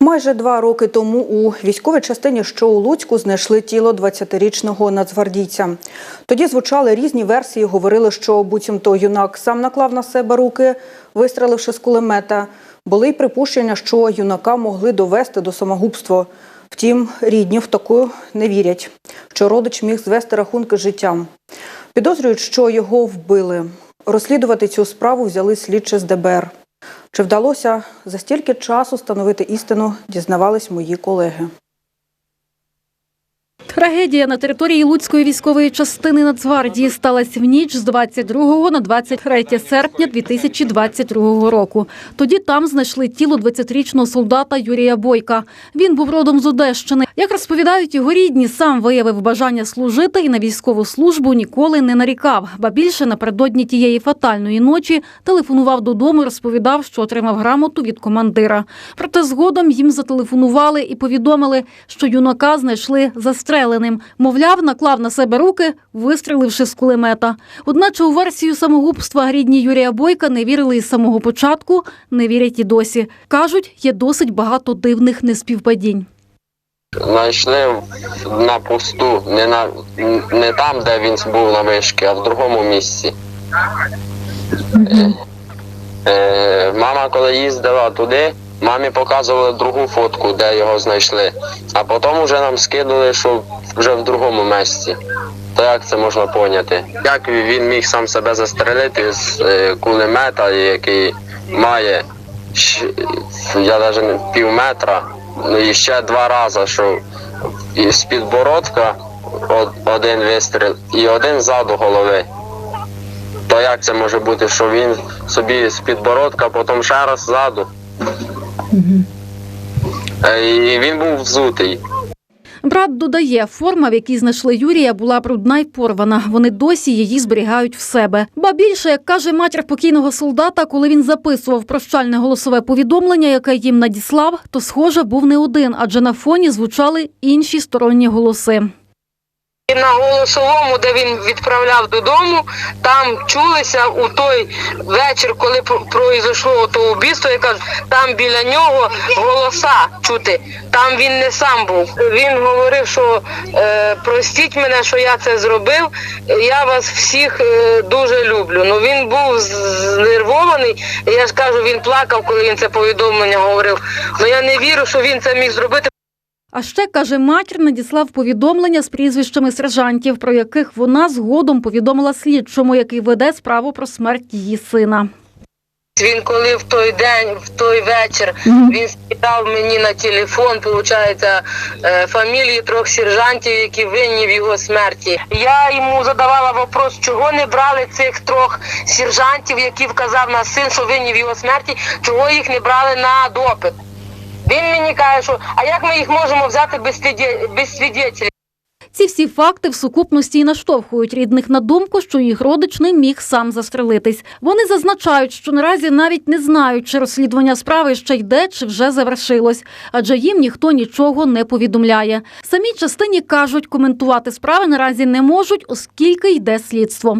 Майже два роки тому у військовій частині, що у Луцьку, знайшли тіло 20-річного нацгвардійця. Тоді звучали різні версії. Говорили, що буцімто юнак сам наклав на себе руки, вистріливши з кулемета. Були й припущення, що юнака могли довести до самогубства. Втім, рідні в таку не вірять, що родич міг звести рахунки з життям. Підозрюють, що його вбили. Розслідувати цю справу взяли слідчі з ДБР. Чи вдалося за стільки часу встановити істину, дізнавались мої колеги. Трагедія на території Луцької військової частини Нацгвардії сталася в ніч з 22 на 23 серпня 2022 року. Тоді там знайшли тіло 20-річного солдата Юрія Бойка. Він був родом з Одещини. Як розповідають його рідні, сам виявив бажання служити і на військову службу ніколи не нарікав. Ба більше напередодні тієї фатальної ночі телефонував додому розповідав, що отримав грамоту від командира. Проте згодом їм зателефонували і повідомили, що юнака знайшли застреленим. Мовляв, наклав на себе руки, вистріливши з кулемета. Одначе у версію самогубства рідні Юрія Бойка не вірили із самого початку, не вірять і досі. Кажуть, є досить багато дивних неспівпадінь. Знайшли на посту, не, на, не там, де він був на вишки, а в другому місці. Е, е, мама, коли їздила туди, мамі показували другу фотку, де його знайшли. А потім вже нам скинули, що вже в другому місці. То як це можна поняти? Як він міг сам себе застрелити з е, кулемета, який має я навіть пів метра, ну і ще два рази, що з підбородка один вистріл і один ззаду голови. То як це може бути, що він собі з підбородка, потім ще раз ззаду? Е, І він був взутий. Брат додає, форма, в якій знайшли Юрія, була брудна й порвана. Вони досі її зберігають в себе. Ба більше, як каже матір покійного солдата, коли він записував прощальне голосове повідомлення, яке їм надіслав, то схоже був не один, адже на фоні звучали інші сторонні голоси. На голосовому, де він відправляв додому, там чулися у той вечір, коли про- произошло то убійство, я кажу, там біля нього голоса чути. Там він не сам був. Він говорив, що е, простіть мене, що я це зробив. Я вас всіх е, дуже люблю. Ну він був знервований. Я ж кажу, він плакав, коли він це повідомлення говорив. Ну я не вірю, що він це міг зробити. А ще каже, матір надіслав повідомлення з прізвищами сержантів, про яких вона згодом повідомила слідчому, який веде справу про смерть її сина. Він коли в той день, в той вечір, він скидав мені на телефон, виходить, фамілії трьох сержантів, які винні в його смерті. Я йому задавала вопрос, чого не брали цих трьох сержантів, які вказав на син, що винні в його смерті, чого їх не брали на допит. Він мені каже, що а як ми їх можемо взяти без свіді- без свідетелів? Ці всі факти в сукупності і наштовхують рідних на думку, що їх родич не міг сам застрелитись. Вони зазначають, що наразі навіть не знають, чи розслідування справи ще йде, чи вже завершилось, адже їм ніхто нічого не повідомляє. Самій частині кажуть, коментувати справи наразі не можуть, оскільки йде слідство.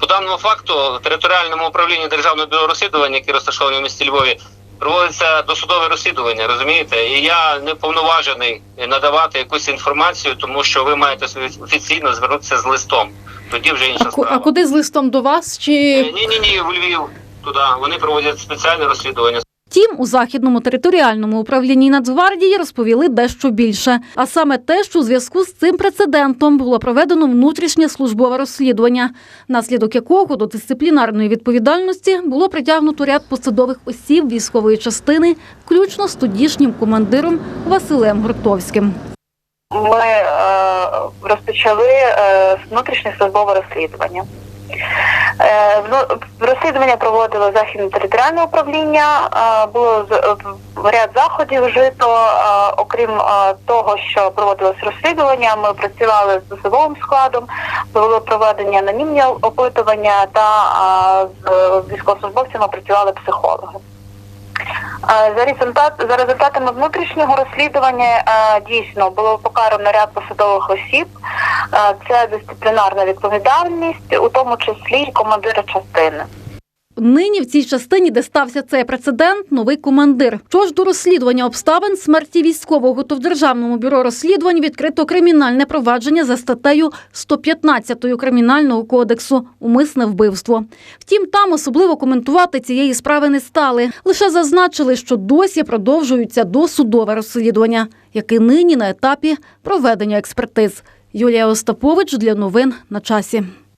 По даному факту територіальному управлінні Державного бюро розслідування, яке розташоване в місті Львові, проводиться досудове розслідування, розумієте? І я не повноважений надавати якусь інформацію, тому що ви маєте офіційно звернутися з листом. Тоді вже інша А, справа. а куди з листом до вас? Чи Ні, ні, ні, у Львів туди. Вони проводять спеціальне розслідування. Втім, у західному територіальному управлінні Нацгвардії розповіли дещо більше. А саме те, що у зв'язку з цим прецедентом було проведено внутрішнє службове розслідування, наслідок якого до дисциплінарної відповідальності було притягнуто ряд посадових осіб військової частини, включно з тодішнім командиром Василем Гуртовським. ми е, розпочали е, внутрішнє службове розслідування. Е, вну- розслідування проводило Західне територіальне управління. е, було е, ряд заходів вжито. окрім того, що проводилось розслідування, ми працювали з особовим складом, було проведення анонімні опитування та з військовослужбовцями працювали психологи. За за результатами внутрішнього розслідування дійсно було покарано ряд посадових осіб. Це дисциплінарна відповідальність, у тому числі командира частини. нині в цій частині, де стався цей прецедент, новий командир. Що ж до розслідування обставин смерті військового, то в Державному бюро розслідувань відкрито кримінальне провадження за статтею 115 Кримінального кодексу умисне вбивство. Втім, там особливо коментувати цієї справи не стали. Лише зазначили, що досі продовжується досудове розслідування, яке нині на етапі проведення експертиз. Юлія Остапович для новин на часі.